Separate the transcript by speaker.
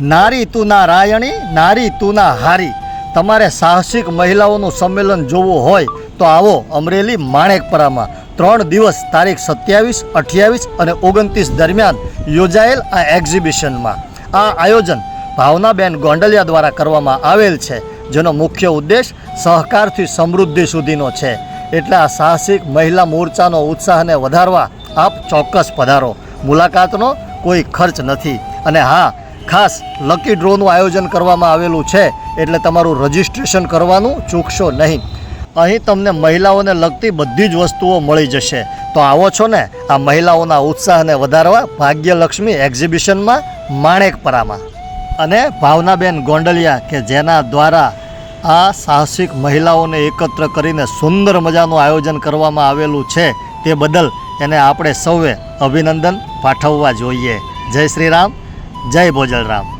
Speaker 1: નારી તું ના રાયણી, નારી તું ના હારી. તમારે સાહસિક મહિલાઓનું સંમેલન જોવું હોય તો આવો અમરેલી માણેકપરામાં. ત્રણ દિવસ તારીખ સત્યાવીસ, અઠ્યાવીસ અને ઓગણત્રીસ દરમિયાન યોજાયેલ આ એક્ઝિબિશનમાં. આ આયોજન ભાવનાબેન ગોંડલિયા દ્વારા કરવામાં આવેલ છે, જેનો મુખ્ય ઉદ્દેશ સહકારથી સમૃદ્ધિ સુધીનો છે. એટલે આ સાહસિક મહિલા મોરચાનો ઉત્સાહને વધારવા આપ ચોક્કસ પધારો. મુલાકાતનો કોઈ ખર્ચ નથી. અને હા ખાસ લકી ડ્રોનું આયોજન કરવામાં આવેલું છે એટલે તમારું રજિસ્ટ્રેશન કરવાનું ચૂકશો નહીં. અહીં તમને મહિલાઓને લગતી બધી જ વસ્તુઓ મળી જશે. તો આવો છો ને, આ મહિલાઓના ઉત્સાહને વધારવા ભાગ્યલક્ષ્મી એક્ઝિબિશનમાં માણેકપરામાં અને ભાવનાબેન ગોંડલિયા કે જેના દ્વારા આ સાહસિક મહિલાઓને એકત્ર કરીને સુંદર મજાનું આયોજન કરવામાં આવેલું છે તે બદલ એને આપણે સૌએ અભિનંદન પાઠવવા જોઈએ. જય શ્રી રામ જય ભોજલરામ